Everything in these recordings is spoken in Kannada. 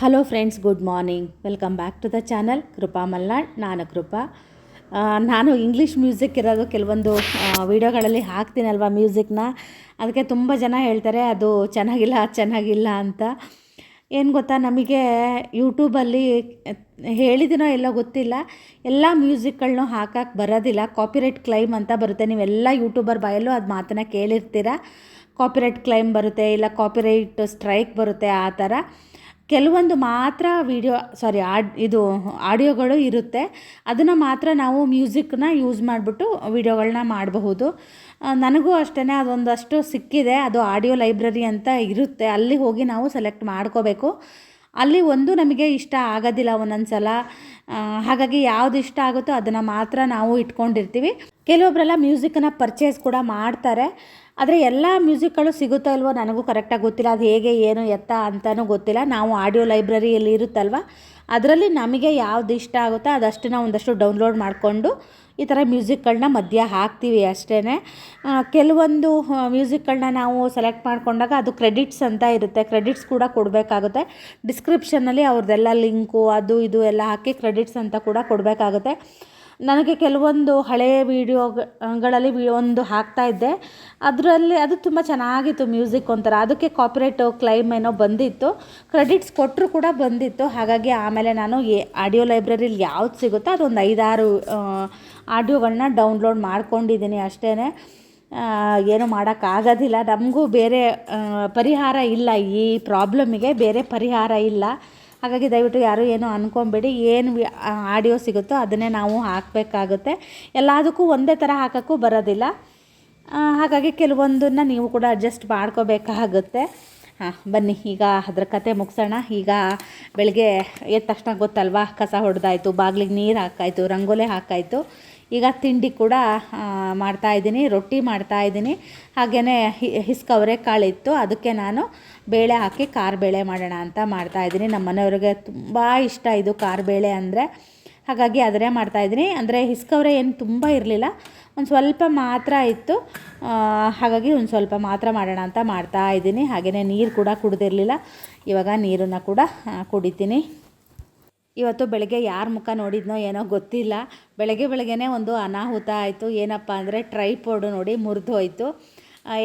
Hello friends good morning welcome back to the channel Krupa Malnad ನಾನು ಕೃಪಾ ನಾನು ಇಂಗ್ಲೀಷ್ ಮ್ಯೂಸಿಕ್ ಇರೋದು ಕೆಲವೊಂದು ವೀಡಿಯೋಗಳಲ್ಲಿ ಹಾಕ್ತೀನಲ್ವ ಮ್ಯೂಸಿಕ್ನ ಅದಕ್ಕೆ ತುಂಬ ಜನ ಹೇಳ್ತಾರೆ, ಅದು ಚೆನ್ನಾಗಿಲ್ಲ ಚೆನ್ನಾಗಿಲ್ಲ ಅಂತ. ಏನು ಗೊತ್ತಾ, ನಮಗೆ ಯೂಟ್ಯೂಬಲ್ಲಿ ಹೇಳಿದಿನೋ ಎಲ್ಲೋ ಗೊತ್ತಿಲ್ಲ. ಎಲ್ಲ ಮ್ಯೂಸಿಕ್ಗಳನ್ನೂ ಹಾಕಕ್ಕೆ ಬರೋದಿಲ್ಲ. ಕಾಪಿರೈಟ್ ಕ್ಲೈಮ್ ಅಂತ ಬರುತ್ತೆ. ನೀವೆಲ್ಲ ಯೂಟ್ಯೂಬರ್ ಬಾಯಲ್ಲೂ ಅದು ಮಾತನ್ನು ಕೇಳಿರ್ತೀರ? ಕಾಪಿರೈಟ್ ಕ್ಲೈಮ್ ಬರುತ್ತೆ, ಇಲ್ಲ ಕಾಪಿರೈಟ್ ಸ್ಟ್ರೈಕ್ ಬರುತ್ತೆ, ಆ ಥರ. ಕೆಲವೊಂದು ಮಾತ್ರ ವಿಡಿಯೋ ಸಾರಿ ಆಡ್, ಇದು ಆಡಿಯೋಗಳು ಇರುತ್ತೆ. ಅದನ್ನು ಮಾತ್ರ ನಾವು ಮ್ಯೂಸಿಕ್ನ ಯೂಸ್ ಮಾಡಿಬಿಟ್ಟು ವಿಡಿಯೋಗಳನ್ನ ಮಾಡಬಹುದು. ನನಗೂ ಅಷ್ಟೇ ಅದೊಂದಷ್ಟು ಸಿಕ್ಕಿದೆ. ಅದು ಆಡಿಯೋ ಲೈಬ್ರರಿ ಅಂತ ಇರುತ್ತೆ. ಅಲ್ಲಿ ಹೋಗಿ ನಾವು ಸೆಲೆಕ್ಟ್ ಮಾಡ್ಕೋಬೇಕು. ಅಲ್ಲಿ ಒಂದು ನಮಗೆ ಇಷ್ಟ ಆಗೋದಿಲ್ಲ ಒಂದೊಂದು ಸಲ ಹಾಗಾಗಿ ಯಾವುದು ಇಷ್ಟ ಆಗುತ್ತೋ ಅದನ್ನು ಮಾತ್ರ ನಾವು ಇಟ್ಕೊಂಡಿರ್ತೀವಿ. ಕೆಲವೊಬ್ಬರೆಲ್ಲ ಮ್ಯೂಸಿಕನ್ನ ಪರ್ಚೇಸ್ ಕೂಡ ಮಾಡ್ತಾರೆ. ಆದರೆ ಎಲ್ಲ ಮ್ಯೂಸಿಕ್ಗಳು ಸಿಗುತ್ತೋ ಇಲ್ವೋ ನನಗೂ ಕರೆಕ್ಟಾಗಿ ಗೊತ್ತಿಲ್ಲ. ಅದು ಹೇಗೆ, ಏನು, ಎತ್ತ ಅಂತಲೂ ಗೊತ್ತಿಲ್ಲ. ನಾವು ಆಡಿಯೋ ಲೈಬ್ರರಿಯಲ್ಲಿ ಇರುತ್ತಲ್ವ? ಅದರಲ್ಲಿ ನಮಗೆ ಯಾವ್ದು ಇಷ್ಟ ಆಗುತ್ತೋ ಅದಷ್ಟು ನಾವು ಒಂದಷ್ಟು ಡೌನ್ಲೋಡ್ ಮಾಡಿಕೊಂಡು ಈ ಥರ ಮ್ಯೂಸಿಕ್ಗಳನ್ನ ಮಧ್ಯ ಹಾಕ್ತೀವಿ ಅಷ್ಟೇ ಕೆಲವೊಂದು ಮ್ಯೂಸಿಕ್ಗಳನ್ನ ನಾವು ಸೆಲೆಕ್ಟ್ ಮಾಡಿಕೊಂಡಾಗ ಅದು ಕ್ರೆಡಿಟ್ಸ್ ಅಂತ ಇರುತ್ತೆ. ಕ್ರೆಡಿಟ್ಸ್ ಕೂಡ ಕೊಡಬೇಕಾಗುತ್ತೆ. ಡಿಸ್ಕ್ರಿಪ್ಷನ್ನಲ್ಲಿ ಅವ್ರದ್ದೆಲ್ಲ ಲಿಂಕು ಅದು, ಇದು ಎಲ್ಲ ಹಾಕಿ ಕ್ರೆಡಿಟ್ಸ್ ಅಂತ ಕೂಡ ಕೊಡಬೇಕಾಗುತ್ತೆ. ನನಗೆ ಕೆಲವೊಂದು ಹಳೆಯ ವೀಡಿಯೋಗಳಲ್ಲಿ ಒಂದು ಹಾಕ್ತಾ ಇದ್ದೆ. ಅದರಲ್ಲಿ ಅದು ತುಂಬ ಚೆನ್ನಾಗಿತ್ತು ಮ್ಯೂಸಿಕ್ ಒಂಥರ. ಅದಕ್ಕೆ ಕಾಪಿರೈಟ್ ಕ್ಲೈಮ್ ಏನೋ ಬಂದಿತ್ತು. ಕ್ರೆಡಿಟ್ಸ್ ಕೊಟ್ಟರು ಕೂಡ ಬಂದಿತ್ತು. ಹಾಗಾಗಿ ಆಮೇಲೆ ನಾನು ಎ ಆಡಿಯೋ ಲೈಬ್ರರಿಲಿ ಯಾವ್ದು ಸಿಗುತ್ತೋ ಅದೊಂದು ಐದಾರು ಆಡಿಯೋಗಳನ್ನ ಡೌನ್ಲೋಡ್ ಮಾಡ್ಕೊಂಡಿದ್ದೀನಿ ಅಷ್ಟೇ ಏನು ಮಾಡೋಕ್ಕಾಗೋದಿಲ್ಲ ನಮಗೂ ಬೇರೆ ಪರಿಹಾರ ಇಲ್ಲ ಈ ಪ್ರಾಬ್ಲಮಿಗೆ ಬೇರೆ ಪರಿಹಾರ ಇಲ್ಲ. ಹಾಗಾಗಿ ದಯವಿಟ್ಟು ಯಾರೂ ಏನು ಅಂದ್ಕೊಂಬೇಡಿ ಏನು ಆಡಿಯೋ ಸಿಗುತ್ತೋ ಅದನ್ನೇ ನಾವು ಹಾಕಬೇಕಾಗುತ್ತೆ. ಎಲ್ಲದಕ್ಕೂ ಒಂದೇ ಥರ ಹಾಕೋಕ್ಕೂ ಬರೋದಿಲ್ಲ. ಹಾಗಾಗಿ ಕೆಲವೊಂದನ್ನು ನೀವು ಕೂಡ ಅಡ್ಜಸ್ಟ್ ಮಾಡ್ಕೋಬೇಕಾಗುತ್ತೆ. ಹಾಂ, ಬನ್ನಿ, ಈಗ ಅದ್ರ ಕತೆ ಮುಗಿಸೋಣ. ಈಗ ಬೆಳಗ್ಗೆ ಎದ್ದ ತಕ್ಷಣ ಗೊತ್ತಲ್ವಾ, ಕಸ ಹೊಡೆದಾಯಿತು, ಬಾಗಿಲಿಗೆ ನೀರು ಹಾಕಾಯಿತು ರಂಗೋಲೆ ಹಾಕಾಯಿತು ಈಗ ತಿಂಡಿ ಕೂಡ ಮಾಡ್ತಾಯಿದ್ದೀನಿ ರೊಟ್ಟಿ ಮಾಡ್ತಾಯಿದ್ದೀನಿ ಹಾಗೆಯೇ ಹಿಸ್ಕವರೆ ಕಾಳಿತ್ತು. ಅದಕ್ಕೆ ನಾನು ಬೇಳೆ ಹಾಕಿ ಖಾರ ಬೇಳೆ ಮಾಡೋಣ ಅಂತ ಮಾಡ್ತಾಯಿದ್ದೀನಿ ನಮ್ಮ ಮನೆಯವ್ರಿಗೆ ತುಂಬ ಇಷ್ಟ ಇದು ಖಾರ ಬೇಳೆ ಅಂದರೆ. ಹಾಗಾಗಿ ಅದನ್ನೇ ಮಾಡ್ತಾಯಿದ್ದೀನಿ ಅಂದರೆ ಹಿಸ್ಕವರೆ ಏನು ತುಂಬ ಇರಲಿಲ್ಲ. ಒಂದು ಸ್ವಲ್ಪ ಮಾತ್ರ ಇತ್ತು. ಹಾಗಾಗಿ ಒಂದು ಸ್ವಲ್ಪ ಮಾತ್ರ ಮಾಡೋಣ ಅಂತ ಮಾಡ್ತಾ ಇದ್ದೀನಿ. ಹಾಗೆಯೇ ನೀರು ಕೂಡ ಕುಡ್ದಿರಲಿಲ್ಲ. ಇವಾಗ ನೀರನ್ನು ಕೂಡ ಕುಡಿತೀನಿ. ಇವತ್ತು ಬೆಳಗ್ಗೆ ಯಾರ ಮುಖ ನೋಡಿದ್ನೋ ಏನೋ ಗೊತ್ತಿಲ್ಲ. ಬೆಳಗ್ಗೆ ಬೆಳಗ್ಗೆನೇ ಒಂದು ಅನಾಹುತ ಆಯಿತು. ಏನಪ್ಪ ಅಂದರೆ ಟ್ರೈಪೋಡು ನೋಡಿ ಮುರಿದು ಹೋಯಿತು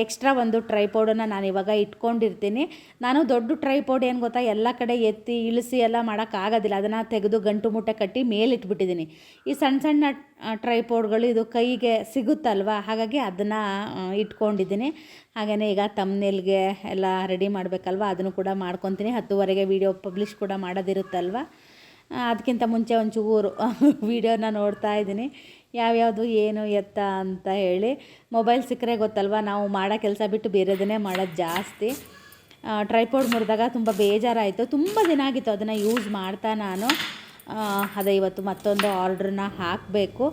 ಎಕ್ಸ್ಟ್ರಾ ಒಂದು ಟ್ರೈಪೋಡನ್ನು ನಾನು ಇವಾಗ ಇಟ್ಕೊಂಡಿರ್ತೀನಿ. ನಾನು ದೊಡ್ಡ ಟ್ರೈಪೋಡ್ ಏನು ಗೊತ್ತಾ, ಎಲ್ಲ ಕಡೆ ಎತ್ತಿ, ಇಳಿಸಿ ಎಲ್ಲ ಮಾಡೋಕ್ಕಾಗೋದಿಲ್ಲ ಅದನ್ನು ತೆಗೆದು ಗಂಟು ಮುಟ್ಟೆ ಕಟ್ಟಿ ಮೇಲಿಟ್ಬಿಟ್ಟಿದ್ದೀನಿ ಈ ಸಣ್ಣ ಸಣ್ಣ ಟ್ರೈಪೋಡ್ಗಳು ಇದು ಕೈಗೆ ಸಿಗುತ್ತಲ್ವ? ಹಾಗಾಗಿ ಅದನ್ನು ಇಟ್ಕೊಂಡಿದ್ದೀನಿ ಹಾಗೆಯೇ ಈಗ ತಮ್ನೆಲ್ಗೆ ಎಲ್ಲ ರೆಡಿ ಮಾಡಬೇಕಲ್ವ? ಅದನ್ನು ಕೂಡ ಮಾಡ್ಕೊತೀನಿ. ಹತ್ತುವರೆಗೆ ವೀಡಿಯೋ ಪಬ್ಲಿಷ್ ಕೂಡ ಮಾಡೋದಿರುತ್ತಲ್ವ? ಅದಕ್ಕಿಂತ ಮುಂಚೆ ಒಂಚೂರು ವೀಡಿಯೋನ ನೋಡ್ತಾ ಇದ್ದೀನಿ ಯಾವ್ಯಾವುದು ಏನು ಎತ್ತ ಅಂತ ಹೇಳಿ. ಮೊಬೈಲ್ ಸಿಕ್ಕರೆ ಗೊತ್ತಲ್ವ, ನಾವು ಮಾಡೋ ಕೆಲಸ ಬಿಟ್ಟು ಬೇರೆದನ್ನೇ ಮಾಡೋದು ಜಾಸ್ತಿ. ಟ್ರೈಪೋಡ್ ಮುರಿದಾಗ ತುಂಬ ಬೇಜಾರಾಯಿತು. ತುಂಬ ದಿನ ಆಗಿತ್ತು ಅದನ್ನು ಯೂಸ್ ಮಾಡ್ತಾ ನಾನು. ಅದೇ ಇವತ್ತು ಮತ್ತೊಂದು ಆರ್ಡ್ರನ್ನ ಹಾಕಬೇಕು.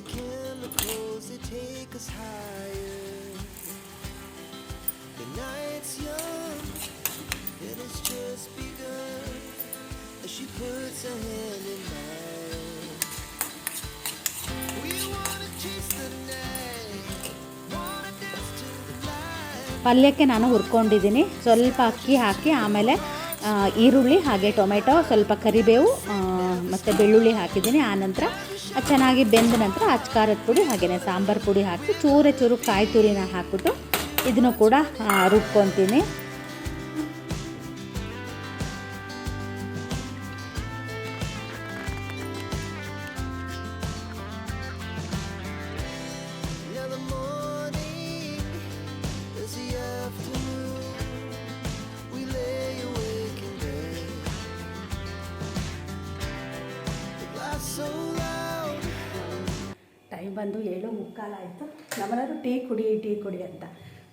The chemicals that take us higher. The night's young and it's just begun as she puts her hand in mine. We wanna chase the night, wanna dance to the light. ಪಲ್ಯಕ್ಕೆ ನಾನು ಹುರ್ಕೊಂಡಿದ್ದೀನಿ ಸ್ವಲ್ಪ ಅಕ್ಕಿ ಹಾಕಿ ಆಮೇಲೆ ಈರುಳ್ಳಿ ಹಾಗೆ ಟೊಮೆಟೊ ಸ್ವಲ್ಪ ಕರಿಬೇವು ಮತ್ತು ಬೆಳ್ಳುಳ್ಳಿ ಹಾಕಿದ್ದೀನಿ ಆನಂತರ ಚೆನ್ನಾಗಿ ಬೆಂದ ನಂತರ ಅಚ್ಕಾರದ ಪುಡಿ ಹಾಗೆಯೇ ಸಾಂಬಾರು ಪುಡಿ ಹಾಕಿ ಚೂರೆ ಚೂರು ಕಾಯಿ ತುರಿನ ಹಾಕ್ಬಿಟ್ಟು ಇದನ್ನು ಕೂಡ ರುಬ್ಕೊತೀನಿ.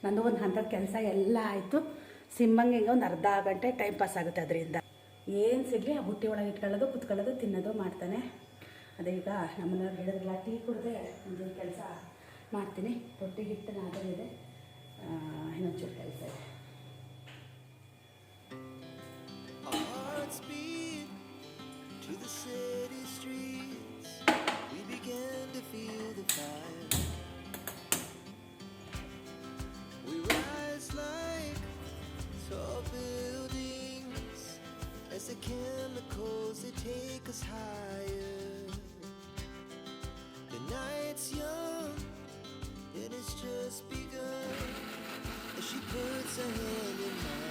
ನಂದು ಒಂದು ಹಂತದ ಕೆಲಸ ಎಲ್ಲ ಆಯಿತು. ಸಿಂಬಂಗೆ ಒಂದು ಅರ್ಧ ಗಂಟೆ ಟೈಮ್ ಪಾಸ್ ಆಗುತ್ತೆ ಅದರಿಂದ. ಏನು ಸಿಗಲಿ, ಆ ಬುಟ್ಟಿ ಒಳಗೆ ಇಟ್ಕೊಳ್ಳೋದು, ಕುತ್ಕೊಳ್ಳೋದು, ತಿನ್ನೋದು ಮಾಡ್ತಾನೆ. ಅದೇ ಈಗ ನಮ್ಮನೆಯವ್ರು ಹೇಳಿದ್ರಲ್ಲ, ಟೀ ಕುಡಿದೆ ಒಂದೊಂದು ಕೆಲಸ ಮಾಡ್ತೀನಿ. ರೊಟ್ಟಿ ಹಿಟ್ಟು ನಾದಲಿದೆ ಇನ್ನೊಂಚೂರು ಕೆಲಸ ಇದೆ. To the city streets. The chemicals they take us higher. The night's young, it has just begun. As she puts her hand in mine.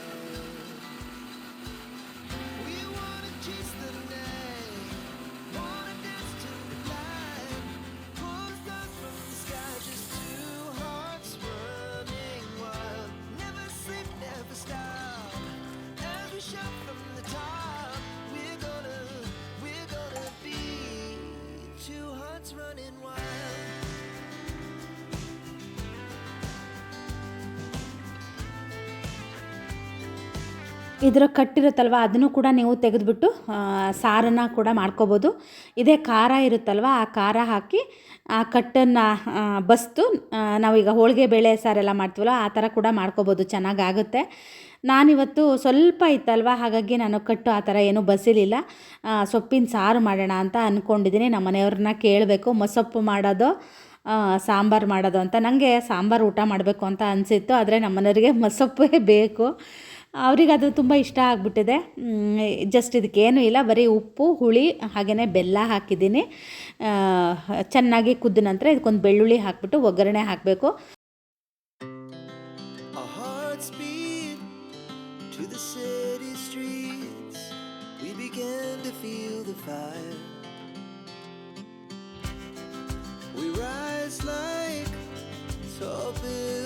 ಇದರ ಕಟ್ಟಿರುತ್ತಲ್ವ, ಅದನ್ನು ಕೂಡ ನೀವು ತೆಗೆದುಬಿಟ್ಟು ಸಾರನ್ನು ಕೂಡ ಮಾಡ್ಕೋಬೋದು. ಇದೇ ಖಾರ ಇರುತ್ತಲ್ವ, ಆ ಖಾರ ಹಾಕಿ, ಆ ಕಟ್ಟನ್ನು ಬಸ್ತು ನಾವೀಗ ಹೋಳಿಗೆ ಬೇಳೆ ಸಾರೆಲ್ಲ ಮಾಡ್ತೀವಲ್ಲ, ಆ ಥರ ಕೂಡ ಮಾಡ್ಕೋಬೋದು, ಚೆನ್ನಾಗಾಗುತ್ತೆ. ನಾನಿವತ್ತು ಸ್ವಲ್ಪ ಇತ್ತಲ್ವ, ಹಾಗಾಗಿ ನಾನು ಕಟ್ಟು ಆ ಥರ ಏನೂ ಬಸಿಲಿಲ್ಲ. ಸೊಪ್ಪಿನ ಸಾರು ಮಾಡೋಣ ಅಂತ ಅಂದ್ಕೊಂಡಿದ್ದೀನಿ ನಮ್ಮ ಮನೆಯವ್ರನ್ನ ಕೇಳಬೇಕು, ಮೊಸೊಪ್ಪು ಮಾಡೋದು ಸಾಂಬಾರು ಮಾಡೋದು ಅಂತ. ನನಗೆ ಸಾಂಬಾರು ಊಟ ಮಾಡಬೇಕು ಅಂತ ಅನಿಸಿತ್ತು, ಆದರೆ ನಮ್ಮ ಮೊಸೊಪ್ಪೇ ಮೊಸಪ್ಪೇ ಬೇಕು. ಅವ್ರಿಗೆ ಅದು ತುಂಬ ಇಷ್ಟ ಆಗಿಬಿಟ್ಟಿದೆ. ಜಸ್ಟ್ ಇದಕ್ಕೇನು ಇಲ್ಲ, ಬರೀ ಉಪ್ಪು, ಹುಳಿ ಹಾಗೆಯೇ ಬೆಲ್ಲ ಹಾಕಿದ್ದೀನಿ. ಚೆನ್ನಾಗಿ ಕುದ್ದ ನಂತರ ಇದಕ್ಕೊಂದು ಬೆಳ್ಳುಳ್ಳಿ ಹಾಕಿಬಿಟ್ಟು ಒಗ್ಗರಣೆ ಹಾಕಬೇಕು. Tall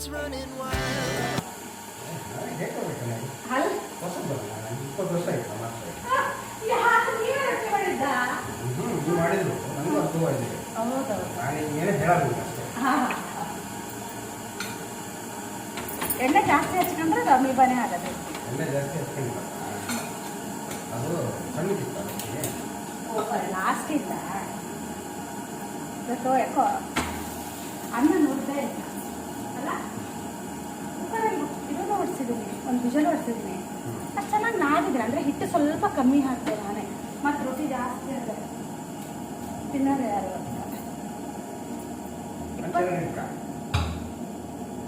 Two hearts running wild. ಇಪ್ಪತ್ತು ವರ್ಷ ಆಯ್ತು ನೀವು ಮಾಡಿದ್ರು ನನಗೂ ಅರ್ಥವಾಗಿದೆ ನಾನು ಏನೇ ಹೇಳೋದಿಲ್ಲ ಅಷ್ಟೇ ಎಣ್ಣೆ ಜಾಸ್ತಿ ಹಚ್ಕೊಂಡ್ರೆ ಅದು ಅಮೀಬಾನೇ ಆಗೋದು. ಎಣ್ಣೆ ಜಾಸ್ತಿ ಹಚ್ಕೊಂಡಿಲ್ಲ ಅದು ಸಣ್ಣಕ್ಕಿತ್ತು ಅದಕ್ಕೆ. ಲಾಸ್ಟ್ ಇಲ್ಲ. ಯಾಕೋ ಅನ್ನ ನೋಡಿದೆ ಇಲ್ಲ ಅಲ್ಲ ಕುಕ್ಕರಲ್ಲಿ ಇದನ್ನು ಹೊಡ್ಸಿದ್ದೀನಿ ಒಂದು ವಿಜಲ್ ಹೊಡ್ಸಿದ್ದೀನಿ ಅದು ಚೆನ್ನಾಗಿ ನಾದಿದ್ರೆ ಅಂದರೆ ಹಿಟ್ಟು ಸ್ವಲ್ಪ ಕಮ್ಮಿ ಹಾಕ್ತೆ ನಾನೇ. ಮತ್ತು ರೊಟ್ಟಿ ಜಾಸ್ತಿ ಅಂದರೆ ತಿನ್ನೋದು ಯಾರು ಅಂತ. ಇಪ್ಪತ್ತು ಚೆನ್ನಾಗಿರ್ಕ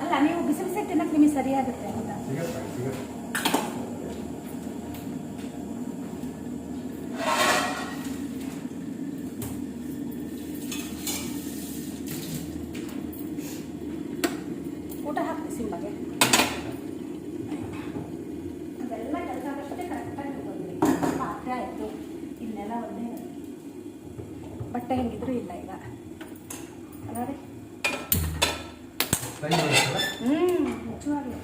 ಅಲ್ಲ ನೀವು ಬಿಸಿ ಬಿಸಿ ತಿನ್ನಕ್ಕೆ ನಿಮಗೆ ಸರಿಯಾಗುತ್ತೆ ಅಂತ ಸಿಗತ್ತೆ ಸಿಗತ್ತೆ ಊಟ ಹಾಕ್ತಿ ಸಿಂಬಗೆ ಅದೆಲ್ಲ ಕೆಲಸ ಅಷ್ಟೇ ಕರೆಕ್ಟಾಗಿ ಬಂದ್ವಿ ಪಾತ್ರೆ ಆಯಿತು ಇನ್ನೆಲ್ಲ ಒಂದೇ ಬಟ್ಟೆ ಹೆಂಗಿದ್ರು ಇಲ್ಲ ಈಗ ಅಲ್ಲ ರೀ ಟೈಮ್ ಬರುತ್ತಲ್ಲ ಹ್ಞೂ ನಿಜವಾಗ್ಲೂ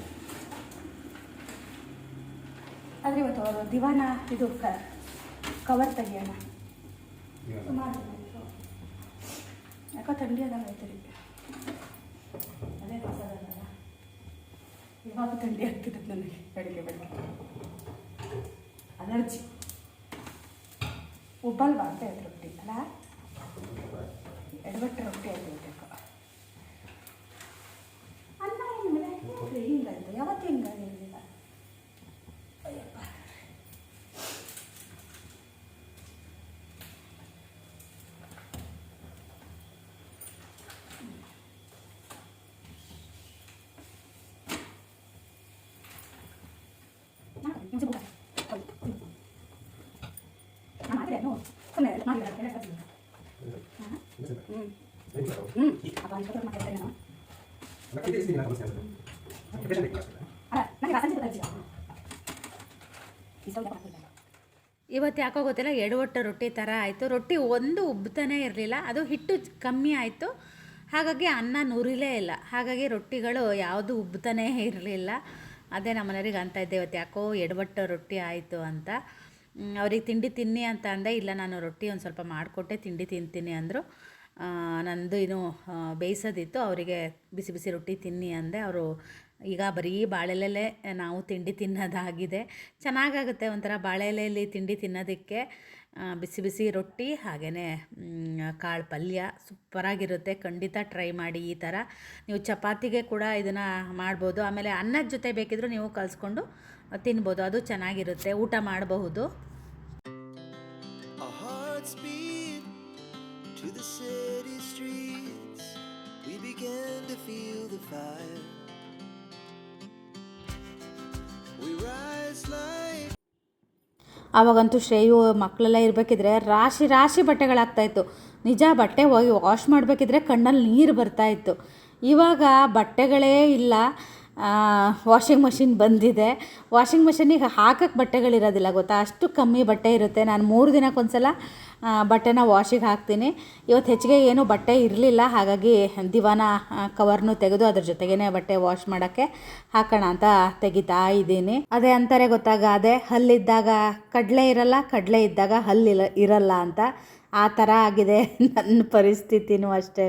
ಆದರೆ ಇವತ್ತು ಅವರು ದಿವಾನ ಇದು ಕ ಕವರ್ ತೆಗಿಯೋಣ. ಸುಮಾರು. ಯಾಕೋ ಥಂಡಿ ಅದಾಗ ಆಯ್ತು ರೀ ಅದೇ ಹೊಸದಲ್ಲ ಇವಾಗ ಥಂಡಿ ಆಗ್ತಿದೆ ನನಗೆ ಬೆಳಿಗ್ಗೆ ಬೆಳಗ್ಗೆ. ಅಲರ್ಜಿ. ಒಬ್ಬಲ್ವಾ ಅಂತ ರೊಟ್ಟಿ ಅಲ್ಲ? ಎಡಬಟ್ಟೆ ರೊಟ್ಟಿ ಆಯ್ತು ಬೇಕು ಅನ್ನ ಏನಿಲ್ಲ ನೋಡ್ರಿ ಹಿಂಗಾಯ್ತು ಯಾವತ್ತು ಹಿಂಗಾಗಿರಲಿಲ್ಲ ಅಯ್ಯಪ್ಪ ಮಾಡಿ, ನಿಮಿಷ ಊಟ. ಹೋಯ್. ಹ್ಮ್. ನಾ ಮಾಡಿದೆ, ನೋಡು. ಸುಮ್ನೆ ಮಾಡಿಲ್ಲ, ಎಲ್ಲ ಕಳ್ಸಿಲ್ಲ. ಹಾ? ಹ್ಮ್. ಹ್ಞೂ ಅಪ್ಪ ಅನ್ಸ್ಕೊತ ಮಾತಾಡ್ತೇನೆ ನಾನು ಅಲ್ಲ ನನಗೆ ರಸಂಜೆ ಗೊತ್ತಾಯ್ತು ಈ ಸ್ವಲ್ಪ ಹಾಕ್ಬಿಟ್ಟೆ. ಇವತ್ತು ಯಾಕೋ ಗೊತ್ತಿಲ್ಲ ಎಡವಟ್ಟು ರೊಟ್ಟಿ ಥರ ಆಯಿತು. ರೊಟ್ಟಿ ಒಂದು ಉಬ್ತಾನೆ ಇರಲಿಲ್ಲ ಅದು ಹಿಟ್ಟು ಕಮ್ಮಿ ಆಯಿತು. ಹಾಗಾಗಿ ಅನ್ನ ನುರಿಲೇ ಇಲ್ಲ. ಹಾಗಾಗಿ ರೊಟ್ಟಿಗಳು ಯಾವುದು ಉಬ್ತಾನೇ ಇರಲಿಲ್ಲ. ಅದೇ ನಮ್ಮ ಮನೆಯವ್ರಿಗೆ ಅಂತ ಇದ್ದೆ ಇವತ್ತು ಯಾಕೋ ಎಡವಟ್ಟು ರೊಟ್ಟಿ ಆಯಿತು ಅಂತ. ಅವ್ರಿಗೆ ತಿಂಡಿ ತಿನ್ನಿ ಅಂತ ಅಂದೆ, ಇಲ್ಲ ನಾನು ರೊಟ್ಟಿ ಒಂದು ಸ್ವಲ್ಪ ಮಾಡಿಕೊಟ್ಟೆ, ತಿಂಡಿ ತಿಂತೀನಿ ಅಂದರು. ನಂದು ಇನ್ನು ಬೇಯಿಸೋದಿತ್ತು, ಅವರಿಗೆ ಬಿಸಿ ಬಿಸಿ ರೊಟ್ಟಿ ತಿನ್ನಿ ಅಂದೆ. ಅವರು ಈಗ ಬರೀ ಬಾಳೆಲೆಲೆ ನಾವು ತಿಂಡಿ ತಿನ್ನೋದಾಗಿದೆ. ಚೆನ್ನಾಗಾಗುತ್ತೆ ಒಂಥರ ಬಾಳೆಲೆಯಲ್ಲಿ ತಿಂಡಿ ತಿನ್ನೋದಕ್ಕೆ. ಬಿಸಿ ಬಿಸಿ ರೊಟ್ಟಿ ಹಾಗೆಯೇ ಕಾಳು ಪಲ್ಯ, ಸೂಪರಾಗಿರುತ್ತೆ. ಖಂಡಿತ ಟ್ರೈ ಮಾಡಿ ಈ ಥರ. ನೀವು ಚಪಾತಿಗೆ ಕೂಡ ಇದನ್ನು ಮಾಡ್ಬೋದು. ಆಮೇಲೆ ಅನ್ನದ ಜೊತೆ ಬೇಕಿದ್ದರೂ ನೀವು ಕಲಿಸ್ಕೊಂಡು ತಿನ್ಬೋದು. ಅದು ಚೆನ್ನಾಗಿರುತ್ತೆ. ಊಟ ಮಾಡಬಹುದು. Hearts to the city streets. We began to feel the fire. We rise like ಆವಾಗಂತೂ Shreyu ಮಕ್ಕಳೆಲ್ಲ ಇರಬೇಕಿದ್ರೆ ರಾಶಿ ರಾಶಿ ಬಟ್ಟೆಗಳಾಗ್ತಾಯಿತ್ತು ನಿಜ ಬಟ್ಟೆ ಹೋಗಿ ವಾಶ್ ಮಾಡಬೇಕಿದ್ರೆ ಕಣ್ಣಲ್ಲಿ ನೀರು ಬರ್ತಾಯಿತ್ತು ಇವಾಗ ಬಟ್ಟೆಗಳೇ ಇಲ್ಲ ವಾಷಿಂಗ್ ಮಷಿನ್ ಬಂದಿದೆ. ವಾಷಿಂಗ್ ಮಷಿನಿಗೆ ಹಾಕಕ್ಕೆ ಬಟ್ಟೆಗಳಿರೋದಿಲ್ಲ, ಗೊತ್ತಾ? ಅಷ್ಟು ಕಮ್ಮಿ ಬಟ್ಟೆ ಇರುತ್ತೆ. ನಾನು ಮೂರು ದಿನಕ್ಕೊಂದ್ಸಲ ಬಟ್ಟೆನ ವಾಷಿಗೆ ಹಾಕ್ತೀನಿ. ಇವತ್ತು ಹೆಚ್ಚಿಗೆ ಏನೂ ಬಟ್ಟೆ ಇರಲಿಲ್ಲ, ಹಾಗಾಗಿ ದಿವಾನ ಕವರ್ನು ತೆಗೆದು ಅದ್ರ ಜೊತೆಗೇನೆ ಬಟ್ಟೆ ವಾಶ್ ಮಾಡೋಕ್ಕೆ ಹಾಕೋಣ ಅಂತ ತೆಗಿತಾ ಇದ್ದೀನಿ. ಅದೇ ಅಂತಾರೆ ಗೊತ್ತಾಗಾದೆ ಹಲ್ಲಿದ್ದಾಗ ಕಡಲೆ ಇರಲ್ಲ, ಕಡಲೆ ಇದ್ದಾಗ ಹಲ್ಲಿಲ್ಲ ಇರಲ್ಲ ಅಂತ. ಆ ಥರ ಆಗಿದೆ ನನ್ನ ಪರಿಸ್ಥಿತಿನೂ ಅಷ್ಟೇ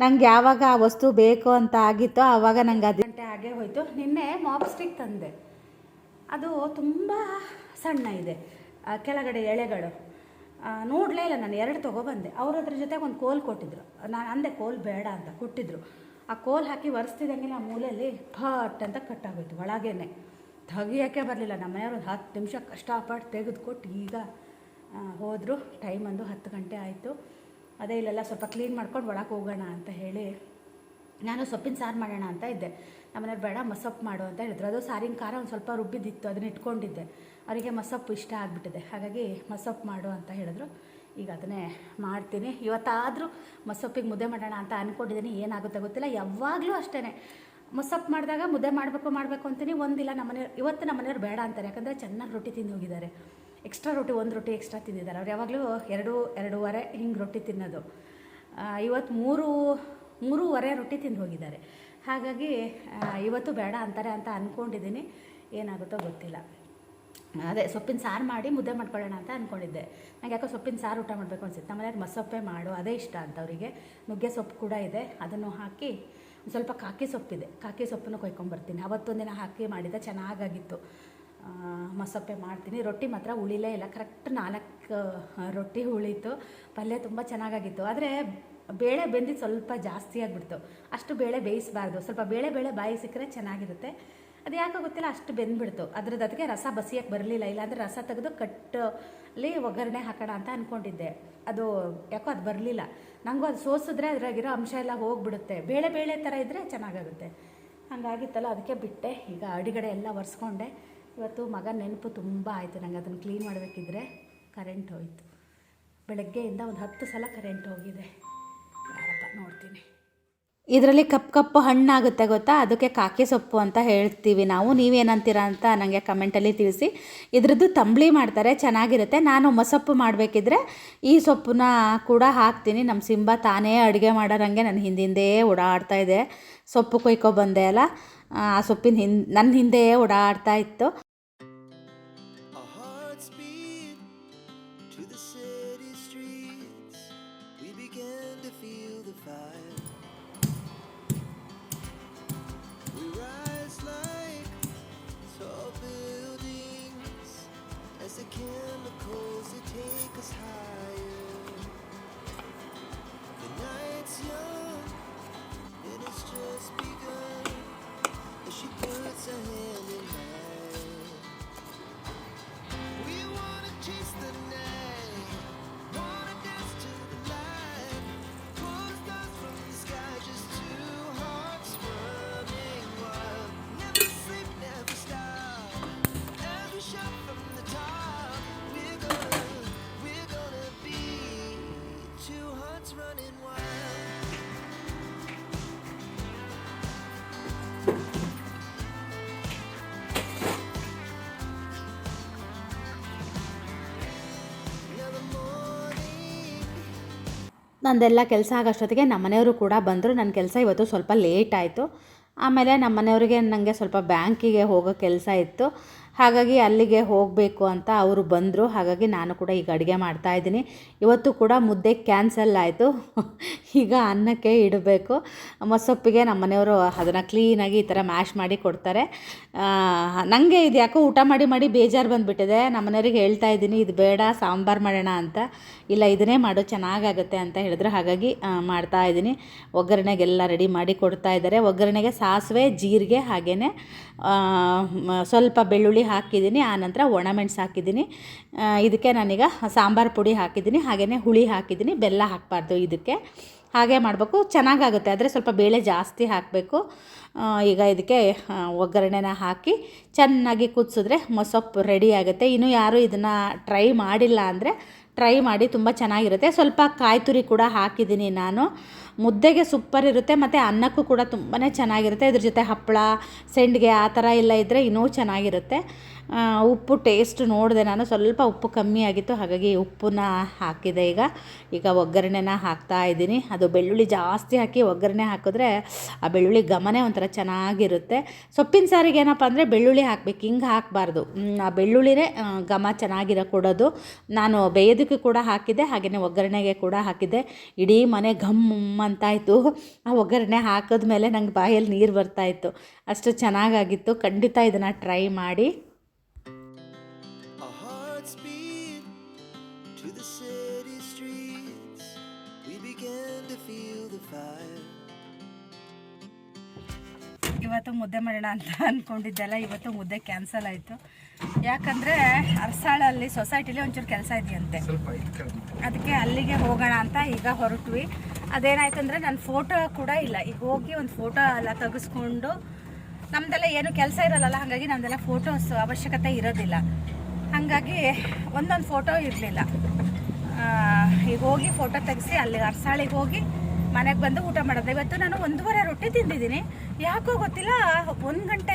ನಂಗೆ ಯಾವಾಗ ಆ ವಸ್ತು ಬೇಕು ಅಂತ ಆಗಿತ್ತೋ ಆವಾಗ ನಂಗೆ ಅದು ಹಾಗೆ ಹೋಯಿತು. ನಿನ್ನೆ ಮಾಪ್ ಸ್ಟಿಕ್ ತಂದೆ. ಅದು ತುಂಬ ಸಣ್ಣ ಇದೆ. ಕೆಳಗಡೆ ಎಳೆಗಳು. ನೋಡಲೇ ಇಲ್ಲ ನಾನು, ಎರಡು ತೊಗೊಬಂದೆ ಬಂದೆ. ಅದ್ರ ಜೊತೆಗೆ ಒಂದು ಕೋಲ್ ಕೊಟ್ಟಿದ್ರು. ನಾನು ಅಂದೆ, ಕೋಲ್ ಬೇಡ ಅಂತ ಕೊಟ್ಟಿದ್ರು. ಆ ಕೋಲ್ ಹಾಕಿ ಒರೆಸ್ತಿದ್ದಂಗೆ ಆ ಮೂಲೆಯಲ್ಲಿ ಫಟ್ ಅಂತ ಕಟ್ಟಾಗೋಯ್ತು ಒಳಗೇನೆ. ತೆಗಿಯೋಕ್ಕೆ ಬರಲಿಲ್ಲ. ನಮ್ಮ ಮನೆಯವ್ರು ಒಂದು ಹತ್ತು ನಿಮಿಷ ಕಷ್ಟಪಟ್ಟು ತೆಗೆದುಕೊಟ್ಟು ಈಗ ಹೋದರು. ಟೈಮ್ ಒಂದು ಹತ್ತು ಗಂಟೆ ಆಯಿತು. ಅದೇ ಇಲ್ಲೆಲ್ಲ ಸ್ವಲ್ಪ ಕ್ಲೀನ್ ಮಾಡ್ಕೊಂಡು ಒಳಗೆ ಹೋಗೋಣ ಅಂತ ಹೇಳಿ, ನಾನು ಸೊಪ್ಪಿನ ಸಾರು ಮಾಡೋಣ ಅಂತ ಇದ್ದೆ. ನಮ್ಮನೆಯವ್ರು ಬೇಡ ಮಸಪ್ಪು ಮಾಡು ಅಂತ ಹೇಳಿದ್ರು. ಅದು ಸಾರಿನ ಖಾರ ಒಂದು ಸ್ವಲ್ಪ ರುಬ್ಬಿದ್ದಿತ್ತು, ಅದನ್ನ ಇಟ್ಕೊಂಡಿದ್ದೆ. ಅವರಿಗೆ ಮಸಪ್ಪು ಇಷ್ಟ ಆಗಿಬಿಟ್ಟಿದೆ. ಹಾಗಾಗಿ ಮಸಪ್ ಮಾಡು ಅಂತ ಹೇಳಿದ್ರು. ಈಗ ಅದನ್ನೇ ಮಾಡ್ತೀನಿ. ಇವತ್ತಾದರೂ ಮಸಪ್ಪಿಗೆ ಮುದ್ದೆ ಮಾಡೋಣ ಅಂತ ಅಂದ್ಕೊಂಡಿದ್ದೀನಿ ಏನಾಗುತ್ತೆ ಗೊತ್ತಿಲ್ಲ? ಯಾವಾಗಲೂ ಅಷ್ಟೇ ಮಸಪ್ಪು ಮಾಡಿದಾಗ ಮುದ್ದೆ ಮಾಡಬೇಕು ಮಾಡಬೇಕು ಅಂತೀನಿ. ಒಂದಿಲ್ಲ ನಮ್ಮನೆ, ಇವತ್ತು ನಮ್ಮನೆಯವ್ರು ಬೇಡ ಅಂತಾರೆ. ಯಾಕಂದರೆ ಚೆನ್ನಾಗಿ ರೊಟ್ಟಿ ತಿಂದು ಹೋಗಿದ್ದಾರೆ. ಎಕ್ಸ್ಟ್ರಾ ರೊಟ್ಟಿ, ಒಂದು ರೊಟ್ಟಿ ಎಕ್ಸ್ಟ್ರಾ ತಿಂದಿದ್ದಾರೆ. ಅವ್ರು ಯಾವಾಗಲೂ ಎರಡು, ಎರಡೂವರೆ ಹಿಂಗೆ ರೊಟ್ಟಿ ತಿನ್ನೋದು. ಇವತ್ತು ಮೂರು, ಮೂರುವರೆ ರೊಟ್ಟಿ ತಿಂದು ಹೋಗಿದ್ದಾರೆ. ಹಾಗಾಗಿ ಇವತ್ತು ಬೇಡ ಅಂತಾರೆ ಅಂತ ಅಂದ್ಕೊಂಡಿದ್ದೀನಿ ಏನಾಗುತ್ತೋ ಗೊತ್ತಿಲ್ಲ. ಅದೇ ಸೊಪ್ಪಿನ ಸಾರು ಮಾಡಿ ಮುದ್ದೆ ಮಾಡ್ಕೊಳ್ಳೋಣ ಅಂತ ಅಂದ್ಕೊಂಡಿದ್ದೆ ನಂಗೆ ಯಾಕೋ ಸೊಪ್ಪಿನ ಸಾರು ಊಟ ಮಾಡಬೇಕು ಅನಿಸುತ್ತೆ. ನಮ್ಮ ಮನೆಯವ್ರು ಮಸೊಪ್ಪೆ ಮಾಡು, ಅದೇ ಇಷ್ಟ ಅಂತ ಅವರಿಗೆ. ನುಗ್ಗೆ ಸೊಪ್ಪು ಕೂಡ ಇದೆ. ಅದನ್ನು ಹಾಕಿ ಸ್ವಲ್ಪ ಕಾಕಿ ಸೊಪ್ಪಿದೆ. ಕಾಕಿ ಸೊಪ್ಪನ್ನು ಕೊಯ್ಕೊಂಬರ್ತೀನಿ ಅವತ್ತೊಂದಿನ ಹಾಕಿ ಮಾಡಿದ್ದೆ ಚೆನ್ನಾಗಾಗಿತ್ತು. ಮಸೊಪ್ಪೆ ಮಾಡ್ತೀನಿ. ರೊಟ್ಟಿ ಮಾತ್ರ ಉಳಿಲೇ ಇಲ್ಲ. ಕರೆಕ್ಟ್ ನಾಲ್ಕು ರೊಟ್ಟಿ ಉಳೀತು ಪಲ್ಯ ತುಂಬ ಚೆನ್ನಾಗಾಗಿತ್ತು. ಆದರೆ ಬೇಳೆ ಬೆಂದಿದ್ದು ಸ್ವಲ್ಪ ಜಾಸ್ತಿ ಆಗಿಬಿಡ್ತು. ಅಷ್ಟು ಬೇಳೆ ಬೇಯಿಸಬಾರ್ದು. ಸ್ವಲ್ಪ ಬೇಳೆ ಬೇಳೆ ಬಾಯಿ ಸಿಕ್ಕರೆ ಚೆನ್ನಾಗಿರುತ್ತೆ. ಅದು ಯಾಕೋ ಗೊತ್ತಿಲ್ಲ, ಅಷ್ಟು ಬೆಂದ್ಬಿಡ್ತು. ಅದ್ರದ್ದು ಅದಕ್ಕೆ ರಸ ಬಸಿಯಕ್ಕೆ ಬರಲಿಲ್ಲ. ಇಲ್ಲಾಂದರೆ ರಸ ತೆಗೆದು ಕಟ್ಟಲ್ಲಿ ಒಗ್ಗರಣೆ ಹಾಕೋಣ ಅಂತ ಅಂದ್ಕೊಂಡಿದ್ದೆ ಅದು ಯಾಕೋ ಅದು ಬರಲಿಲ್ಲ. ನನಗೂ ಅದು ಸೋಸಿದ್ರೆ ಅದ್ರಾಗಿರೋ ಅಂಶ ಎಲ್ಲ ಹೋಗ್ಬಿಡುತ್ತೆ. ಬೇಳೆ ಬೇಳೆ ಥರ ಇದ್ದರೆ ಚೆನ್ನಾಗಾಗುತ್ತೆ. ಹಂಗಾಗಿತ್ತಲ್ಲ ಅದಕ್ಕೆ ಬಿಟ್ಟೆ. ಈಗ ಅಡಿಗಡೆ ಎಲ್ಲ ಒರೆಸ್ಕೊಂಡೆ. ಇವತ್ತು ಮಗ ನೆನಪು ತುಂಬ ಆಯಿತು. ನಂಗೆ ಅದನ್ನು ಕ್ಲೀನ್ ಮಾಡಬೇಕಿದ್ರೆ ಕರೆಂಟ್ ಹೋಯಿತು. ಬೆಳಗ್ಗೆಯಿಂದ ಒಂದು ಹತ್ತು ಸಲ ಕರೆಂಟ್ ಹೋಗಿದೆ. ನೋಡ್ತೀನಿ. ಇದರಲ್ಲಿ ಕಪ್ ಕಪ್ಪು ಹಣ್ಣಾಗುತ್ತೆ ಗೊತ್ತಾ? ಅದಕ್ಕೆ ಕಾಕೆ ಸೊಪ್ಪು ಅಂತ ಹೇಳ್ತೀವಿ ನಾವು. ನೀವೇನಂತೀರ ಅಂತ ನನಗೆ ಕಮೆಂಟಲ್ಲಿ ತಿಳಿಸಿ. ಇದರದ್ದು ತಂಬಳಿ ಮಾಡ್ತಾರೆ, ಚೆನ್ನಾಗಿರುತ್ತೆ. ನಾನು ಮೊಸಪ್ಪು ಮಾಡಬೇಕಿದ್ರೆ ಈ ಸೊಪ್ಪನ್ನ ಕೂಡ ಹಾಕ್ತೀನಿ. ನಮ್ಮ ಸಿಂಬ ತಾನೇ ಅಡುಗೆ ಮಾಡೋರಂಗೆ ನನ್ನ ಹಿಂದಿಂದೇ ಓಡಾಡ್ತಾ ಇದೆ. ಸೊಪ್ಪು ಕೊಯ್ಕೊ ಬಂದೆ ಅಲ್ಲ? ಆ ಸೊಪ್ಪಿನ ಹಿಂದೆ ನನ್ನ ಹಿಂದೆಯೇ ಓಡಾಡ್ತಾ ಇತ್ತು. ನಂದೆಲ್ಲ ಕೆಲಸ ಆಗೋಷ್ಟೊತ್ತಿಗೆ ನಮ್ಮ ಮನೆಯವರು ಕೂಡ ಬಂದರು. ನನ್ನ ಕೆಲಸ ಇವತ್ತು ಸ್ವಲ್ಪ ಲೇಟ್ ಆಯಿತು. ಆಮೇಲೆ ನಮ್ಮ ಮನೆಯವರಿಗೆ ನನಗೆ ಸ್ವಲ್ಪ ಬ್ಯಾಂಕಿಗೆ ಹೋಗೋ ಕೆಲಸ ಇತ್ತು. ಹಾಗಾಗಿ ಅಲ್ಲಿಗೆ ಹೋಗಬೇಕು ಅಂತ ಅವರು ಬಂದರು. ಹಾಗಾಗಿ ನಾನು ಕೂಡ ಈಗ ಅಡುಗೆ ಮಾಡ್ತಾಯಿದ್ದೀನಿ ಇವತ್ತು ಕೂಡ ಮುದ್ದೆ ಕ್ಯಾನ್ಸಲ್ ಆಯಿತು. ಈಗ ಅನ್ನಕ್ಕೆ ಇಡಬೇಕು. ಮೊಸೊಪ್ಪಿಗೆ ನಮ್ಮ ಮನೆಯವರು ಅದನ್ನು ಕ್ಲೀನಾಗಿ ಈ ಥರ ಮ್ಯಾಶ್ ಮಾಡಿ ಕೊಡ್ತಾರೆ. ನನಗೆ ಇದು ಯಾಕೋ ಊಟ ಮಾಡಿ ಮಾಡಿ ಬೇಜಾರು ಬಂದುಬಿಟ್ಟಿದೆ. ನಮ್ಮ ಮನೆಯವ್ರಿಗೆ ಹೇಳ್ತಾ ಇದ್ದೀನಿ, ಇದು ಬೇಡ, ಸಾಂಬಾರು ಮಾಡೋಣ ಅಂತ. ಇಲ್ಲ, ಇದನ್ನೇ ಮಾಡು, ಚೆನ್ನಾಗಾಗುತ್ತೆ ಅಂತ ಹೇಳಿದ್ರು. ಹಾಗಾಗಿ ಮಾಡ್ತಾ ಇದ್ದೀನಿ. ಒಗ್ಗರಣೆಗೆಲ್ಲ ರೆಡಿ ಮಾಡಿ ಕೊಡ್ತಾ ಇದ್ದಾರೆ. ಒಗ್ಗರಣೆಗೆ ಸಾಸಿವೆ, ಜೀರಿಗೆ ಹಾಗೆಯೇ ಸ್ವಲ್ಪ ಬೆಳ್ಳುಳ್ಳಿ ಹಾಕಿದ್ದೀನಿ ಆನಂತರ ಒಣಮೆಣ್ಸು ಹಾಕಿದ್ದೀನಿ. ಇದಕ್ಕೆ ನಾನೀಗ ಸಾಂಬಾರು ಪುಡಿ ಹಾಕಿದ್ದೀನಿ ಹಾಗೆಯೇ ಹುಳಿ ಹಾಕಿದ್ದೀನಿ, ಬೆಲ್ಲ ಹಾಕಬಾರ್ದು ಇದಕ್ಕೆ. ಹಾಗೆ ಮಾಡಬೇಕು, ಚೆನ್ನಾಗಾಗುತ್ತೆ, ಆದರೆ ಸ್ವಲ್ಪ ಬೇಳೆ ಜಾಸ್ತಿ ಹಾಕಬೇಕು. ಈಗ ಇದಕ್ಕೆ ಒಗ್ಗರಣೆನ ಹಾಕಿ ಚೆನ್ನಾಗಿ ಕುದಿಸಿದ್ರೆ ಮೊಸೊಪ್ಪು ರೆಡಿ ಆಗುತ್ತೆ. ಇನ್ನು ಯಾರು ಇದನ್ನು ಟ್ರೈ ಮಾಡಿಲ್ಲ ಅಂದರೆ ಟ್ರೈ ಮಾಡಿ ತುಂಬ ಚೆನ್ನಾಗಿರುತ್ತೆ. ಸ್ವಲ್ಪ ಕಾಯಿ ತುರಿ ಕೂಡ ಹಾಕಿದ್ದೀನಿ ನಾನು. ಮುದ್ದೆಗೆ ಸೂಪರ್ ಇರುತ್ತೆ, ಮತ್ತು ಅನ್ನಕ್ಕೂ ಕೂಡ ತುಂಬಾ ಚೆನ್ನಾಗಿರುತ್ತೆ. ಇದ್ರ ಜೊತೆ ಹಪ್ಪಳ, ಸೆಂಡಿಗೆ ಆ ಥರ ಎಲ್ಲ ಇದ್ದರೆ ಇನ್ನೂ ಚೆನ್ನಾಗಿರುತ್ತೆ. ಉಪ್ಪು ಟೇಸ್ಟ್ ನೋಡಿದೆ ನಾನು, ಸ್ವಲ್ಪ ಉಪ್ಪು ಕಮ್ಮಿ ಆಗಿತ್ತು, ಹಾಗಾಗಿ ಉಪ್ಪನ್ನ ಹಾಕಿದೆ ಈಗ. ಈಗ ಒಗ್ಗರಣೆನ ಹಾಕ್ತಾ ಇದ್ದೀನಿ. ಅದು ಬೆಳ್ಳುಳ್ಳಿ ಜಾಸ್ತಿ ಹಾಕಿ ಒಗ್ಗರಣೆ ಹಾಕಿದ್ರೆ ಆ ಬೆಳ್ಳುಳ್ಳಿ ಗಮನೇ ಒಂಥರ ಚೆನ್ನಾಗಿರುತ್ತೆ. ಸೊಪ್ಪಿನ ಸಾರಿಗೆ ಏನಪ್ಪ ಅಂದರೆ ಬೆಳ್ಳುಳ್ಳಿ ಹಾಕ್ಬೇಕು, ಹಿಂಗೆ ಹಾಕಬಾರ್ದು. ಆ ಬೆಳ್ಳುಳ್ಳಿನೇ ಘಮ ಚೆನ್ನಾಗಿರೋ ಕೊಡೋದು ನಾನು ಬೇಯೋದಕ್ಕೆ ಕೂಡ ಹಾಕಿದ್ದೆ ಹಾಗೆಯೇ ಒಗ್ಗರಣೆಗೆ ಕೂಡ ಹಾಕಿದ್ದೆ. ಇಡೀ ಮನೆ ಘಮ್ ಅಂತಾಯಿತು. ಆ ಒಗ್ಗರಣೆ ಹಾಕಿದ್ಮೇಲೆ ನಂಗೆ ಬಾಯಲ್ಲಿ ನೀರು ಬರ್ತಾಯಿತ್ತು. ಅಷ್ಟು ಚೆನ್ನಾಗಾಗಿತ್ತು. ಖಂಡಿತ ಇದನ್ನು ಟ್ರೈ ಮಾಡಿ. ಇವತ್ತು ಮುದ್ದೆ ಮಾಡೋಣ ಅಂತ ಅಂದ್ಕೊಂಡಿದ್ದೆಲ್ಲ ಇವತ್ತು ಮುದ್ದೆ ಕ್ಯಾನ್ಸಲ್ ಆಯಿತು. ಯಾಕಂದರೆ ಅರಸಾಳಲ್ಲಿ ಸೊಸೈಟಿಲಿ ಒಂಚೂರು ಕೆಲಸ ಇದೆಯಂತೆ. ಅದಕ್ಕೆ ಅಲ್ಲಿಗೆ ಹೋಗೋಣ ಅಂತ ಈಗ ಹೊರಟ್ವಿ. ಅದೇನಾಯ್ತು ಅಂದರೆ ನನ್ನ ಫೋಟೋ ಕೂಡ ಇಲ್ಲ. ಈಗ ಹೋಗಿ ಒಂದು ಫೋಟೋ ಎಲ್ಲ ತೆಗೆಸ್ಕೊಂಡು, ನಮ್ದೆಲ್ಲ ಏನು ಕೆಲಸ ಇರಲ್ಲ ಹಾಗಾಗಿ ನಮ್ದೆಲ್ಲ ಫೋಟೋಸ್ ಅವಶ್ಯಕತೆ ಇರೋದಿಲ್ಲ. ಹಾಗಾಗಿ ಒಂದೊಂದು ಫೋಟೋ ಇರಲಿಲ್ಲ. ಈಗ ಹೋಗಿ ಫೋಟೋ ತೆಗೆಸಿ ಅಲ್ಲಿ ಅರ್ಸಾಳಿಗೆ ಹೋಗಿ ಮನೆಗೆ ಬಂದು ಊಟ ಮಾಡೋದು. ಇವತ್ತು ನಾನು ಒಂದೂವರೆ ರೊಟ್ಟಿ ತಿಂದಿದ್ದೀನಿ. ಯಾಕೋ ಗೊತ್ತಿಲ್ಲ, ಒಂದು ಗಂಟೆ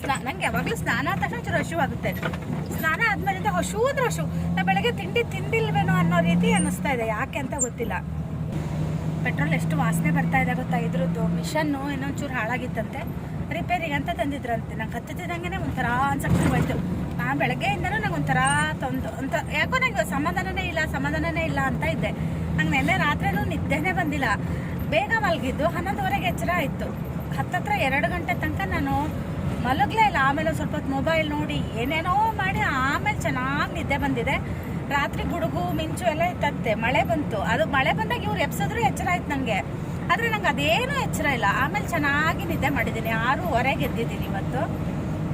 ಸ್ನಾ, ನಂಗೆ ಯಾವಾಗಲೂ ಸ್ನಾನ ಆದ ತಕ್ಷಣ ಒಂಚೂರು ಹಶು ಆಗುತ್ತೆ. ಸ್ನಾನ ಆದ್ಮೇಲಿಂದ ಹಶು ಅಂದ್ರೆ ಹಶು. ನಾ ಬೆಳಗ್ಗೆ ತಿಂಡಿ ತಿಂದಿಲ್ವೇನೋ ಅನ್ನೋ ರೀತಿ ಅನ್ನಿಸ್ತಾ ಇದೆ. ಯಾಕೆ ಅಂತ ಗೊತ್ತಿಲ್ಲ. ಪೆಟ್ರೋಲ್ ಎಷ್ಟು ವಾಸನೆ ಬರ್ತಾ ಇದೆ ಗೊತ್ತಾ? ಇದ್ರದ್ದು ಮಿಷನ್ನು ಇನ್ನೊಂಚೂರು ಹಾಳಾಗಿತ್ತಂತೆ. ರಿಪೇರಿಗೆ ಅಂತ ತಂದಿದ್ರಂತೆ. ನಂಗೆ ಹತ್ತಿದಂಗೆ ಒಂಥರ ಅನ್ಸಕ್ಕೆ ಹೋಯ್ತು. ನಾನು ಬೆಳಗ್ಗೆಯಿಂದನೂ ನಂಗೆ ಒಂಥರ ತೊಂದು, ಅಂತ ಯಾಕೋ ನಂಗೆ ಸಮಾಧಾನನೇ ಇಲ್ಲ ಸಮಾಧಾನನೇ ಇಲ್ಲ ಅಂತ ಇದ್ದೆ. ನಂಗೆ ನೆನ್ನೆ ರಾತ್ರಿನೂ ನಿದ್ದೆನೇ ಬಂದಿಲ್ಲ. ಬೇಗ ಮಲಗಿದ್ದು ಹನ್ನೊಂದುವರೆಗೆ ಎಚ್ಚರ ಆಯಿತು. ಹತ್ತತ್ರ ಎರಡು ಗಂಟೆ ತನಕ ನಾನು ಮಲಗಲೇ ಇಲ್ಲ. ಆಮೇಲೆ ಸ್ವಲ್ಪ ಹೊತ್ತು ಮೊಬೈಲ್ ನೋಡಿ ಏನೇನೋ ಮಾಡಿ ಆಮೇಲೆ ಚೆನ್ನಾಗಿ ನಿದ್ದೆ ಬಂದಿದೆ. ರಾತ್ರಿ ಗುಡುಗು, ಮಿಂಚು ಎಲ್ಲ ಇತ್ತಂತೆ. ಮಳೆ ಬಂತು. ಅದು ಮಳೆ ಬಂದಾಗ ಇವ್ರು ಎಪ್ಸಿದ್ರು ಎಚ್ಚರ ಆಯ್ತು ನನಗೆ ಆದರೆ ನಂಗೆ ಅದೇನೂ ಎಚ್ಚರ ಇಲ್ಲ. ಆಮೇಲೆ ಚೆನ್ನಾಗಿ ನಿದ್ದೆ ಮಾಡಿದ್ದೀನಿ. ಆರೂವರೆಗೆ ಎದ್ದಿದ್ದೀನಿ ಇವತ್ತು.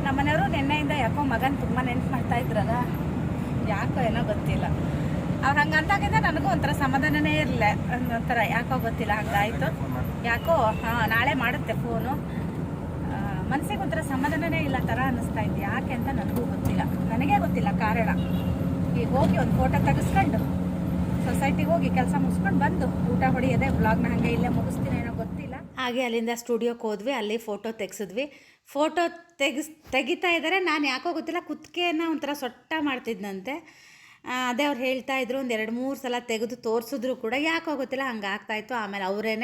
ನಮ್ಮನೆಯವರು ನಿನ್ನೆಯಿಂದ ಯಾಕೋ ಮಗನ ತುಂಬ ನೆನ್ಪು ಮಾಡ್ತಾ ಇದ್ರಲ್ಲ. ಯಾಕೋ ಏನೋ ಗೊತ್ತಿಲ್ಲ. ಅವ್ರು ಹಂಗಂದಾಗಿಂದ ನನಗೂ ಒಂಥರ ಸಮಾಧಾನನೇ ಇರಲಿಲ್ಲ ಒಂಥರ ಯಾಕೋ ಗೊತ್ತಿಲ್ಲ. ಹಂಗಾಯ್ತು. ಯಾಕೋ, ಹಾಂ, ನಾಳೆ ಮಾಡುತ್ತೆ ಫೋನು. ಮನಸ್ಸಿಗೆ ಒಂಥರ ಸಮಾಧಾನನೇ ಇಲ್ಲ ಥರ ಅನ್ನಿಸ್ತಾ ಇತ್ತು. ಯಾಕೆ ಅಂತ ನನಗೂ ಗೊತ್ತಿಲ್ಲ. ನನಗೇ ಗೊತ್ತಿಲ್ಲ. ಕಾರಣ. ಈಗ ಹೋಗಿ ಒಂದು ಫೋಟೋ ತೆಗೆಸ್ಕೊಂಡು ಸೊಸೈಟಿಗೆ ಹೋಗಿ ಕೆಲಸ ಮುಗಿಸ್ಕೊಂಡು ಬಂದು ಊಟ ಹೊಡಿಯೋದೆ ವ್ಲಾಗ್ನ ಹಾಗೆ ಇಲ್ಲೇ ಮುಗಿಸ್ತೀನಿ ಏನೋ ಗೊತ್ತಿಲ್ಲ. ಹಾಗೆ ಅಲ್ಲಿಂದ ಸ್ಟುಡಿಯೋಕ್ಕೆ ಹೋದ್ವಿ ಅಲ್ಲಿ ಫೋಟೋ ತೆಗೆಸಿದ್ವಿ. ಫೋಟೋ ತೆಗಿಸ್ ತೆಗಿತಾ ಇದ್ದಾರೆ ನಾನು ಯಾಕೋ ಗೊತ್ತಿಲ್ಲ ಕುತ್ತಿಗೆನ ಒಂಥರ ಸೊಟ್ಟ ಮಾಡ್ತಿದ್ನಂತೆ. ಆ, ಅದೇ ಅವ್ರು ಹೇಳ್ತಾ ಇದ್ರು, ಒಂದು ಎರಡು ಮೂರು ಸಲ ತೆಗೆದು ತೋರಿಸಿದ್ರು ಕೂಡ ಯಾಕೆ ಗೊತ್ತಿಲ್ಲ, ಹಂಗೆ ಆಗ್ತಾಯಿತ್ತು ಆಮೇಲೆ ಅವರೇ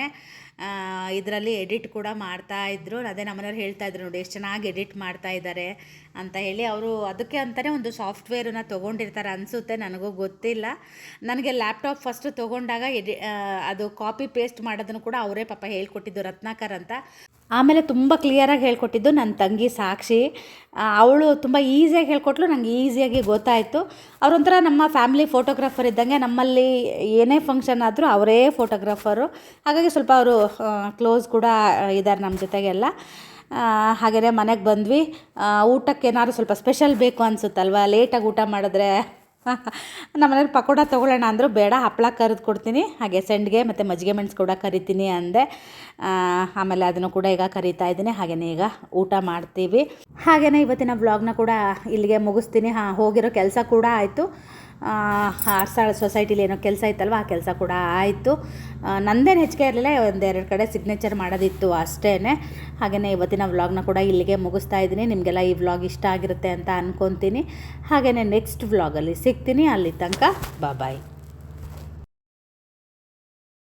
ಇದರಲ್ಲಿ ಎಡಿಟ್ ಕೂಡ ಮಾಡ್ತಾ ಇದ್ರು. ಅದೇ ನಮ್ಮನೆಯವ್ರು ಹೇಳ್ತಾ ಇದ್ರು ನೋಡಿ, ಎಷ್ಟು ಚೆನ್ನಾಗಿ ಎಡಿಟ್ ಮಾಡ್ತಾ ಇದ್ದಾರೆ ಅಂತ ಹೇಳಿ ಅವರು ಅದಕ್ಕೆ ಅಂತಲೇ ಒಂದು ಸಾಫ್ಟ್ವೇರನ್ನ ತೊಗೊಂಡಿರ್ತಾರೆ ಅನಿಸುತ್ತೆ, ನನಗೂ ಗೊತ್ತಿಲ್ಲ. ನನಗೆ ಲ್ಯಾಪ್ಟಾಪ್ ಫಸ್ಟು ತೊಗೊಂಡಾಗ ಎಡಿ ಅದು ಕಾಪಿ ಪೇಸ್ಟ್ ಮಾಡೋದನ್ನು ಕೂಡ ಅವರೇ ಪಾಪ ಹೇಳ್ಕೊಟ್ಟಿದ್ದು ರತ್ನಾಕರ್ ಅಂತ. ಆಮೇಲೆ ತುಂಬ ಕ್ಲಿಯರಾಗಿ ಹೇಳ್ಕೊಟ್ಟಿದ್ದು ನನ್ನ ತಂಗಿ ಸಾಕ್ಷಿ. ಅವಳು ತುಂಬ ಈಸಿಯಾಗಿ ಹೇಳ್ಕೊಟ್ಲು, ನಂಗೆ ಈಸಿಯಾಗಿ ಗೊತ್ತಾಯಿತು. ಅವರೊಂಥರ ನಮ್ಮ ಫ್ಯಾಮಿಲಿ ಫೋಟೋಗ್ರಾಫರ್ ಇದ್ದಂಗೆ ನಮ್ಮಲ್ಲಿ ಏನೇ ಫಂಕ್ಷನ್ ಆದರೂ ಅವರೇ ಫೋಟೋಗ್ರಾಫರು ಹಾಗಾಗಿ ಸ್ವಲ್ಪ ಅವರು ಕ್ಲೋಸ್ ಕೂಡ ಇದ್ದಾರೆ ನಮ್ಮ ಜೊತೆಗೆಲ್ಲ. ಹಾಗೆಯೇ ಮನೆಗೆ ಬಂದ್ವಿ. ಊಟಕ್ಕೆ ಏನಾದ್ರು ಸ್ವಲ್ಪ ಸ್ಪೆಷಲ್ ಬೇಕು ಅನಿಸುತ್ತಲ್ವ? ಲೇಟಾಗಿ ಊಟ ಮಾಡಿದ್ರೆ. ನಮ್ಮ ಮನೇಲಿ ಪಕೋಡ ತೊಗೊಳ್ಳೋಣ ಅಂದರು ಬೇಡ ಹಪ್ಪಳ ಕರೆದು ಕೊಡ್ತೀನಿ. ಹಾಗೆ ಸೆಂಡ್ಗೆ ಮತ್ತು ಮಜ್ಜಿಗೆ ಮೆಣಸು ಕೂಡ ಕರಿತೀನಿ ಅಂದೆ. ಆಮೇಲೆ ಅದನ್ನು ಕೂಡ ಈಗ ಕರಿತಾ ಇದ್ದೀನಿ. ಹಾಗೆಯೇ ಈಗ ಊಟ ಮಾಡ್ತೀವಿ. ಹಾಗೆಯೇ ಇವತ್ತಿನ ವ್ಲಾಗ್ನ ಕೂಡ ಇಲ್ಲಿಗೆ ಮುಗಿಸ್ತೀನಿ. ಹಾಂ, ಹೋಗಿರೋ ಕೆಲಸ ಕೂಡ ಆಯಿತು. ಅರ್ಸಾಳ ಸೊಸೈಟಿಲಿ ಏನೋ ಕೆಲಸ ಇತ್ತಲ್ವ? ಆ ಕೆಲಸ ಕೂಡ ಆಯಿತು. ನಂದೇನು ಹೆಚ್ಚಿಗೆ ಇರಲಿಲ್ಲ, ಒಂದೆರಡು ಕಡೆ ಸಿಗ್ನೇಚರ್ ಮಾಡೋದಿತ್ತು ಅಷ್ಟೇ ಹಾಗೆಯೇ ಇವತ್ತಿನ ವ್ಲಾಗ್ನ ಕೂಡ ಇಲ್ಲಿಗೆ ಮುಗಿಸ್ತಾ ಇದ್ದೀನಿ. ನಿಮಗೆಲ್ಲ ಈ ವ್ಲಾಗ್ ಇಷ್ಟ ಆಗಿರುತ್ತೆ ಅಂತ ಅಂದ್ಕೊತೀನಿ ಹಾಗೆಯೇ ನೆಕ್ಸ್ಟ್ ವ್ಲಾಗಲ್ಲಿ ಸಿಗ್ತೀನಿ. ಅಲ್ಲಿ ತನಕ ಬಾಯ್